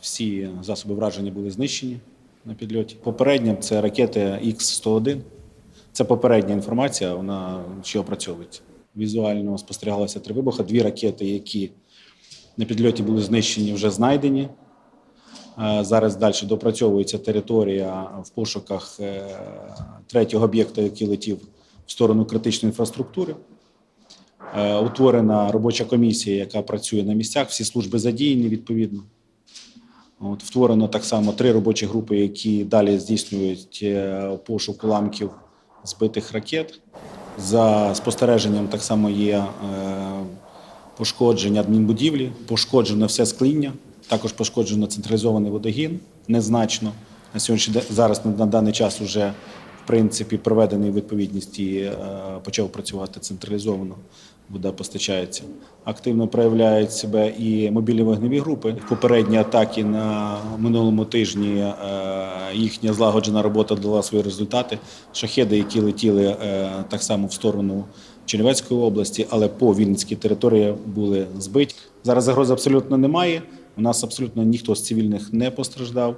всі засоби враження були знищені на підльоті. Попередньо це ракети Х-101. Це попередня інформація, вона ще опрацьовується. Візуально спостерігалося три вибухи. Дві ракети, які на підльоті були знищені, вже знайдені. Е, Зараз далі допрацьовується територія в пошуках е, третього об'єкта, який летів в сторону критичної інфраструктури. Е, Утворена робоча комісія, яка працює на місцях, всі служби задіяні відповідно. От, втворено так само три робочі групи, які далі здійснюють е, пошук уламків збитих ракет. За спостереженням так само є е, пошкодження адмінбудівлі, пошкоджено все скління, також пошкоджено централізований водогін незначно. На сьогоднішній зараз на, даний час вже принципі проведений відповідність і е, почав працювати централізовано. Вода постачається. Активно проявляють себе і мобільні вогневі групи. Попередні атаки на минулому тижні е, їхня злагоджена робота дала свої результати. Шахеди, які летіли е, так само в сторону Чернівецької області, але по Вінницькій території були збиті. Зараз загрози абсолютно немає. У нас абсолютно ніхто з цивільних не постраждав.